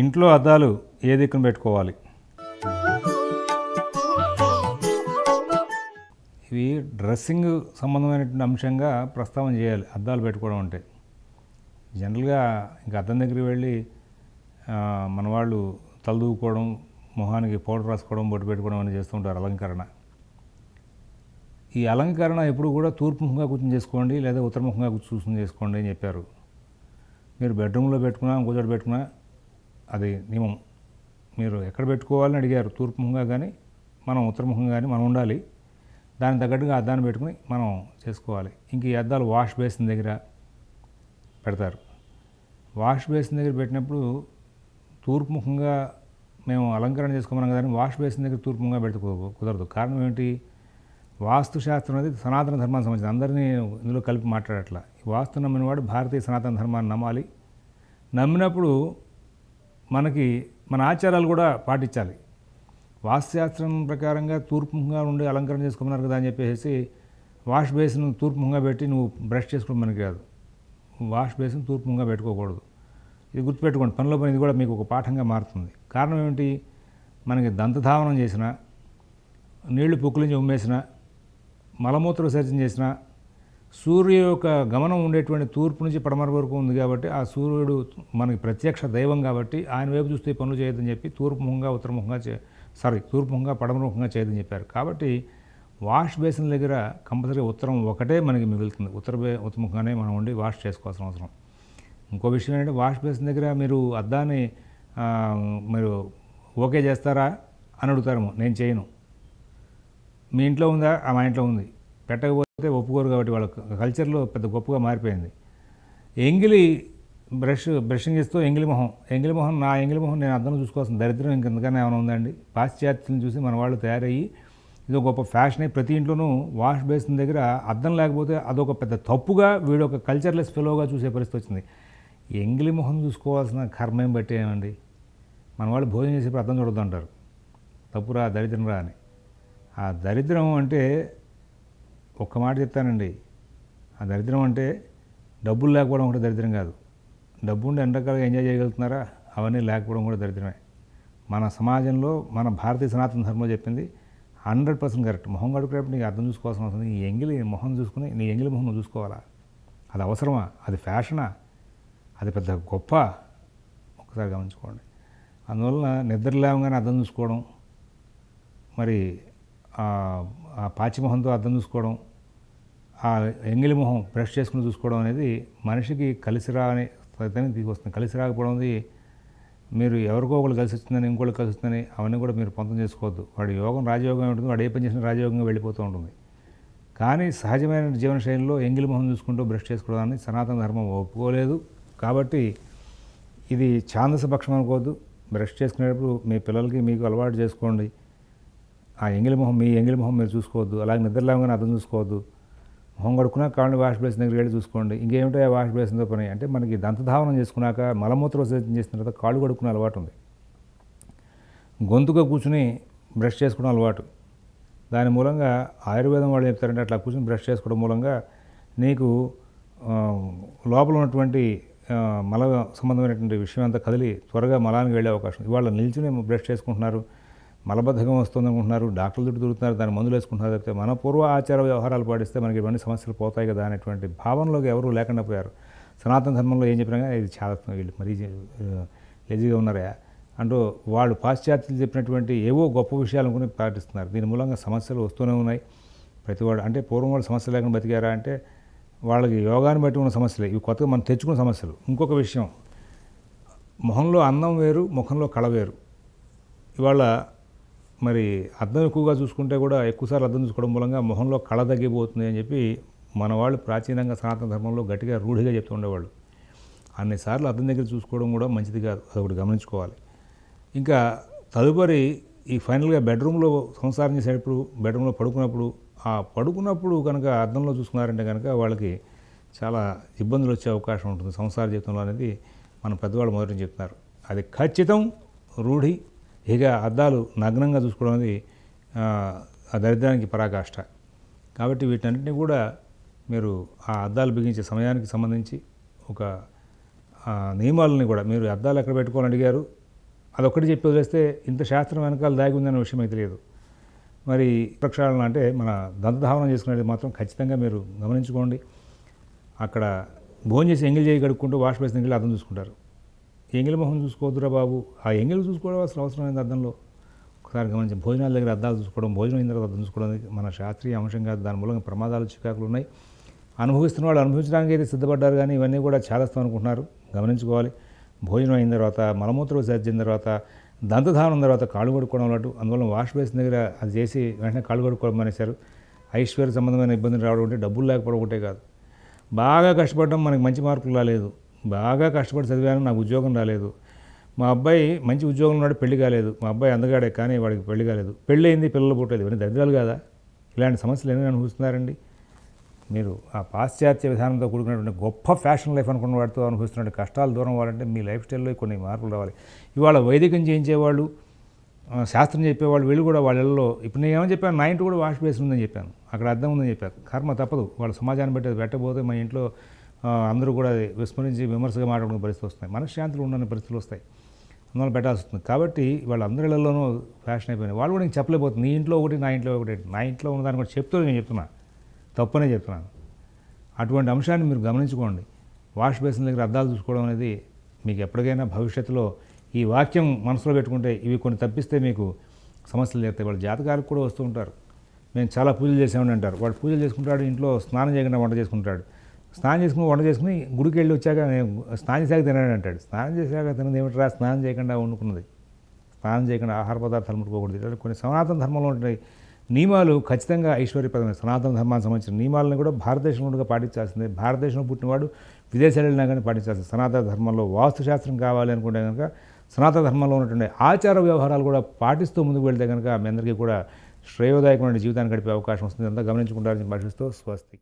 ఇంట్లో అద్దాలు ఏ దిక్కున పెట్టుకోవాలి? ఇవి డ్రెస్సింగ్ సంబంధమైనటువంటి అంశంగా ప్రస్తావన చేయాలి అద్దాలు పెట్టుకోవడం అంటే. జనరల్గా ఇంకా అద్దం దగ్గరికి వెళ్ళి మన వాళ్ళు తలదూకోవడం మొహానికి పౌడర్ రాసుకోవడం బొట్టు పెట్టుకోవడం అని చేస్తుంటారు అలంకరణ. ఈ అలంకరణ ఎప్పుడు కూడా తూర్పు ముఖంగా కూర్చొని చేసుకోండి లేదా ఉత్తర ముఖంగా కూర్చొని చేసుకోండి అని చెప్పారు. మీరు బెడ్రూమ్లో పెట్టుకున్నా ఇంకో చోట పెట్టుకున్నా అది నియమం. మీరు ఎక్కడ పెట్టుకోవాలని అడిగారు? తూర్పు ముఖంగా కానీ మనం ఉత్తరముఖంగా కానీ మనం ఉండాలి. దానికి తగ్గట్టుగా అద్దాన్ని పెట్టుకుని మనం చేసుకోవాలి. ఇంక ఈ అద్దాలు వాష్ బేసిన్ దగ్గర పెడతారు. వాష్ బేసిన్ దగ్గర పెట్టినప్పుడు తూర్పు ముఖంగా మేము అలంకరణ చేసుకోమన్నాం కానీ వాష్ బేసిన్ దగ్గర తూర్పు ముఖంగా కుదరదు. కారణం ఏంటి వాస్తు శాస్త్రం అనేది సనాతన ధర్మానికి సంబంధించి అందరినీ ఇందులో కలిపి మాట్లాడట్లా. ఈ వాస్తు నమ్మిన వాడు భారతీయ సనాతన ధర్మాన్ని నమ్మాలి. నమ్మినప్పుడు మనకి మన ఆచారాలు కూడా పాటించాలి. వాస్తుశాస్త్రం ప్రకారంగా తూర్పుముఖంగా ఉండి అలంకరణ చేసుకోమన్నారు కదా అని చెప్పేసి వాష్ బేసిన్ తూర్పుముఖంగా పెట్టి నువ్వు బ్రష్ చేసుకోవడం మనకి కాదు. వాష్ బేసిన్ తూర్పుముఖంగా పెట్టుకోకూడదు. ఇది గుర్తుపెట్టుకోండి పనిలో పని ఇది కూడా మీకు ఒక పాఠంగా మారుతుంది. కారణం ఏమిటి? మనకి దంతధావనం చేసిన నీళ్ళు పుక్కులించి ఉమ్మేసిన మలమూత్ర విసర్జన చేసిన సూర్య యొక్క గమనం ఉండేటువంటి తూర్పు నుంచి పడమర వరకు ఉంది కాబట్టి ఆ సూర్యుడు మనకి ప్రత్యక్ష దైవం కాబట్టి ఆయన వైపు చూస్తే పనులు చేయొద్దని చెప్పి తూర్పు ముఖంగా ఉత్తరముఖంగా చే సారీ తూర్పు ముఖంగా పడమర ముఖంగా చేయొద్దని చెప్పారు. కాబట్టి వాష్ బేసిన్ దగ్గర కంపల్సరీ ఉత్తరం ఒకటే మనకి మిగులుతుంది. ఉత్తర బే ఉత్తరముఖంగానే మనం ఉండి వాష్ చేసుకోవాల్సిన అవసరం. ఇంకో విషయం ఏంటంటే వాష్ బేసిన్ దగ్గర మీరు అద్దాన్ని మీరు ఓకే చేస్తారా అని అడుగుతారేమో. నేను చేయను. మీ ఇంట్లో ఉందా? మా ఇంట్లో ఉంది. పెట్టకపోతే ఒప్పుకోరు కాబట్టి వాళ్ళ కల్చర్లో పెద్ద గొప్పగా మారిపోయింది. ఎంగిలి బ్రష్ బ్రషింగ్ ఇస్తూ ఎంగిలి మొహం ఎంగిలి మొహం నా ఎంగిలి మొహం నేను అర్థం చూసుకోవాల్సిన దరిద్రం ఇంకెందుకన్నా ఏమైనా ఉందండి? పాశ్చాత్యం చూసి మన వాళ్ళు తయారయ్యి ఇది ఒక గొప్ప ఫ్యాషన్ అయి ప్రతి ఇంట్లోనూ వాష్ బేసిన్ దగ్గర అర్థం లేకపోతే అదొక పెద్ద తప్పుగా వీడు ఒక కల్చర్లెస్ ఫెలోగా చూసే పరిస్థితి వచ్చింది. ఎంగిలి మొహం చూసుకోవాల్సిన కర్మేం బట్టి ఏమండి? మన వాళ్ళు భోజనం చేసేప్పుడు అర్థం చూడొద్దు అంటారు తప్పురా దరిద్రం రా అని. ఆ దరిద్రం అంటే ఒక్క మాట చెప్తానండి. ఆ దరిద్రం అంటే డబ్బులు లేకపోవడం ఒకటి దరిద్రం కాదు. డబ్బు ఉండి ఎండకాలుగా ఎంజాయ్ చేయగలుగుతున్నారా? అవన్నీ లేకపోవడం కూడా దరిద్రమే. మన సమాజంలో మన భారతీయ సనాతన ధర్మం చెప్పింది హండ్రెడ్ పర్సెంట్ కరెక్ట్. మొహం గడుపునేప్పుడు నీకు అర్థం చూసుకోవాల్సిన అవసరం నీ ఎంగిలి మొహం చూసుకుని నీ ఎంగిలి మొహం చూసుకోవాలా? అది అవసరమా? అది ఫ్యాషనా? అది పెద్ద గొప్ప? ఒక్కసారి గమనించుకోండి. అందువలన నిద్ర లేవగానే అర్థం చూసుకోవడం మరి ఆ ఆ పాచిమొహంతో అర్థం చూసుకోవడం ఆ ఎంగిలి మొహం బ్రష్ చేసుకుని చూసుకోవడం అనేది మనిషికి కలిసి రాని ఫలితాన్ని తీసుకొస్తుంది. కలిసి రాకపోవడం అనేది మీరు ఎవరికో ఒకరు కలిసి వచ్చిందని ఇంకోళ్ళు కలిసి వచ్చిందని అవన్నీ కూడా మీరు పొంతం చేసుకోవద్దు. వాడి యోగం రాజయోగం ఉంటుంది వాడు ఏ పని చేసినా రాజయోగంగా వెళ్ళిపోతూ ఉంటుంది. కానీ సహజమైన జీవన శైలిలో ఎంగిలి మొహం చూసుకుంటూ బ్రష్ చేసుకోవడాన్ని సనాతన ధర్మం ఒప్పుకోలేదు. కాబట్టి ఇది ఛాందస పక్షం అనుకోవద్దు. బ్రష్ చేసుకునేటప్పుడు మీ పిల్లలకి మీకు అలవాటు చేసుకోండి. ఆ ఎంగిలి మొహం మీ ఎంగిలి మొహం మీరు చూసుకోవద్దు. అలాగే నిద్రలేవంగానే అర్థం చూసుకోవద్దు. మొహం కడుక్కున్నా కాళ్ళు వాష్ బేసిన్ దగ్గరికి వెళ్ళి చూసుకోండి. ఇంకేమిటో ఆ వాష్ బేసిన్తో పని. అంటే మనకి దంతధావనం చేసుకున్నాక మలమూత్ర విసర్జన చేసిన తర్వాత కాళ్ళు కడుక్కునే అలవాటు ఉంది. గొంతుగా కూర్చుని బ్రష్ చేసుకోవడం అలవాటు. దాని మూలంగా ఆయుర్వేదం వాళ్ళు చెప్తారంటే అట్లా కూర్చొని బ్రష్ చేసుకోవడం మూలంగా నీకు లోపల ఉన్నటువంటి మల సంబంధమైనటువంటి విషయం అంతా కదిలి త్వరగా మలానికి వెళ్ళే అవకాశం ఇవాళ నిల్చుని బ్రష్ చేసుకుంటున్నారు. మలబద్ధకం వస్తుంది అనుకుంటున్నారు డాక్టర్ల చుట్టూ తిరుగుతున్నారు దాని మందులు వేసుకుంటున్నారు తప్పితే మన పూర్వ ఆచార వ్యవహారాలు పాటిస్తే మనకి ఇవన్నీ సమస్యలు పోతాయి కదా అనేటువంటి భావనలోకి ఎవరు లేకుండా పోయారు. సనాతన ధర్మంలో ఏం చెప్పినా కానీ ఇది చాలా వీళ్ళు. మరీ లెజీగా ఉన్నారా? అంటూ వాళ్ళు పాశ్చాత్యులు చెప్పినటువంటి ఏవో గొప్ప విషయాలు అనుకుని పాటిస్తున్నారు. దీని మూలంగా సమస్యలు వస్తూనే ఉన్నాయి. ప్రతివాడు అంటే పూర్వం వాళ్ళు సమస్యలు లేకుండా బతికారా అంటే వాళ్ళకి యోగాన్ని బట్టి ఉన్న సమస్యలే. ఇవి కొత్తగా మనం తెచ్చుకున్న సమస్యలు. ఇంకొక విషయం మొహంలో అందం వేరు ముఖంలో కళ వేరు. ఇవాళ మరి అర్థం ఎక్కువగా చూసుకుంటే కూడా ఎక్కువసార్లు అర్థం చూసుకోవడం మూలంగా మొహంలో కళ తగ్గిపోతుంది అని చెప్పి మన వాళ్ళు ప్రాచీనంగా సనాతన ధర్మంలో గట్టిగా రూఢిగా చెప్తూ ఉండేవాళ్ళు. అన్నిసార్లు అర్థం దగ్గర చూసుకోవడం కూడా మంచిది కాదు. అదొకటి గమనించుకోవాలి. ఇంకా తదుపరి ఈ ఫైనల్గా బెడ్రూమ్లో సంసారం చేసేటప్పుడు బెడ్రూమ్లో పడుకున్నప్పుడు ఆ పడుకున్నప్పుడు కనుక అర్థంలో చూసుకున్నారంటే కనుక వాళ్ళకి చాలా ఇబ్బందులు వచ్చే అవకాశం ఉంటుంది. సంసార జీవితంలో అనేది మన పెద్దవాళ్ళు మొదటి చెప్తున్నారు. అది ఖచ్చితం రూఢి ఇక అద్దాలు నగ్నంగా చూసుకోవడం అనేది ఆ, దరిద్రానికి పరాకాష్ట. కాబట్టి వీటన్నిటిని కూడా మీరు ఆ అద్దాలు బిగించే సమయానికి సంబంధించి ఒక నియమాలని కూడా మీరు అద్దాలు ఎక్కడ పెట్టుకోవాలని అడిగారు అదొక్కటి చెప్పి వదిలేస్తే ఇంత శాస్త్రం వెనకాల దాగి ఉందనే విషయం అయితే తెలియదు మరి ప్రక్షాళన అంటే మన దంతధావనం చేసుకునేది మాత్రం ఖచ్చితంగా మీరు గమనించుకోండి. అక్కడ భోజనం చేసి ఎంగిల్ చేయి కడుక్కుంటూ వాష్ బేసిన్ ఎంగిల్ అర్థం చూసుకుంటారు. ఎంగిల్ మొహం చూసుకోవద్దురా బాబు. ఆ ఎంగిల్ చూసుకోవడం అసలు అవసరమైంది అర్థంలో ఒకసారి గమనించి భోజనాల దగ్గర అద్దాలు చూసుకోవడం భోజనం అయిన తర్వాత అర్థం చూసుకోవడం మన శాస్త్రీయ అంశం కాదు. దాని మూలంగా ప్రమాదాలు చికాకులు ఉన్నాయి. అనుభవిస్తున్న వాళ్ళు అనుభవించడానికి అయితే సిద్ధపడ్డారు కానీ ఇవన్నీ కూడా చేదస్తాం అనుకుంటున్నారు. గమనించుకోవాలి. భోజనం అయిన తర్వాత మలమూత్ర విసర్జన తర్వాత దంతధావనం తర్వాత కాళ్ళు కొడుకోవడం అన్నట్టు. అందువల్ల వాష్ బేసిన్ దగ్గర అది చేసి వెంటనే కాళ్ళు కొడుకోవడం మానేశారు ఐశ్వర్య సంబంధమైన ఇబ్బందులు రావడం అంటే డబ్బులు లేకపోవడం ఒకటే కాదు. బాగా కష్టపడడం మనకి మంచి మార్కులు రాలేదు. బాగా కష్టపడి చదివాను నాకు ఉద్యోగం రాలేదు. మా అబ్బాయి మంచి ఉద్యోగం ఉన్నాడు పెళ్ళి కాలేదు. మా అబ్బాయి అందగాడే కానీ వాడికి పెళ్ళి కాలేదు. పెళ్ళి అయింది పిల్లలు పుట్టలేదు. ఇవన్నీ దరిద్రాలు కాదా? ఇలాంటి సమస్యలు ఎన్ని అనుభవిస్తున్నారండి? మీరు ఆ పాశ్చాత్య విధానంతో కూడుకున్నటువంటి గొప్ప ఫ్యాషన్ లైఫ్ అనుకున్న వాటితో అనుభవిస్తున్న కష్టాలు దూరం అవ్వాలంటే మీ లైఫ్ స్టైల్లో కొన్ని మార్పులు రావాలి. ఇవాళ వైదికం చేయించేవాళ్ళు శాస్త్రం చెప్పేవాళ్ళు వీళ్ళు కూడా వాళ్ళల్లో ఇప్పుడు నేను ఏమని చెప్పాను? నా ఇంటి కూడా వాష్ బేసిన్ ఉందని చెప్పాను. అక్కడ అర్థం ఉందని చెప్పాను కర్మ తప్పదు. వాళ్ళ సమాజాన్ని బట్టి అది పెట్టబోతే మా ఇంట్లో అందరూ కూడా విస్మరించి విమర్శగా మాట్లాడుకునే పరిస్థితులు వస్తాయి మనశ్శాంతులు ఉండని పరిస్థితులు వస్తాయి. అందువల్ల పెట్టాల్సి వస్తుంది. కాబట్టి వాళ్ళందరిలోనూ ఫ్యాషన్ అయిపోయింది. వాళ్ళు కూడా నేను చెప్పలేకపోతుంది నీ ఇంట్లో ఒకటి నా ఇంట్లో ఒకటి. నా ఇంట్లో ఉన్నదాన్ని కూడా చెప్తూ నేను చెప్తున్నా. తప్పనే చెప్తున్నాను. అటువంటి అంశాన్ని మీరు గమనించుకోండి. వాష్ బేసిన్ దగ్గర అద్దాలు చూసుకోవడం అనేది మీకు ఎప్పటికైనా భవిష్యత్తులో ఈ వాక్యం మనసులో పెట్టుకుంటే ఇవి కొన్ని తప్పిస్తే మీకు సమస్యలు చేస్తాయి వాళ్ళ జాతకాలకు కూడా వస్తూ ఉంటారు. మేము చాలా పూజలు చేసామని అంటారు. వాడు పూజలు చేసుకుంటాడు ఇంట్లో స్నానం చేయకుండా వంట చేసుకుంటాడు. స్నానం చేసుకుని వంట చేసుకుని గుడికి వెళ్ళి వచ్చాక నేను స్నానం చేశాక తినని అంటాడు. స్నానం చేశాక తినది ఏమిట్రా? స్నానం చేయకుండా వండుకున్నది. స్నానం చేయకుండా ఆహార పదార్థాలు ముట్టుకోకూడదు. ఇలాంటి కొన్ని సనాతన ధర్మంలో ఉంటున్నాయి నియమాలు ఖచ్చితంగా ఐశ్వర్యప్రదమైన సనాతన ధర్మానికి సంబంధించిన నియమాలను కూడా భారతదేశంలో పాటించాల్సింది. భారతదేశంలో పుట్టినవాడు విదేశాలు వెళ్ళినా కానీ పాటించాల్సింది. సనాతన ధర్మంలో వాస్తుశాస్త్రం కావాలి అనుకుంటే కనుక సనాతన ధర్మంలో ఉన్నటువంటి ఆచార వ్యవహారాలు కూడా పాటిస్తూ ముందుకు వెళ్తే కనుక మీ అందరికీ కూడా శ్రేయోదాయకమైన జీవితాన్ని గడిపే అవకాశం వస్తుంది. అంతా గమనించుకుంటారని భాషిస్తూ స్వస్తి.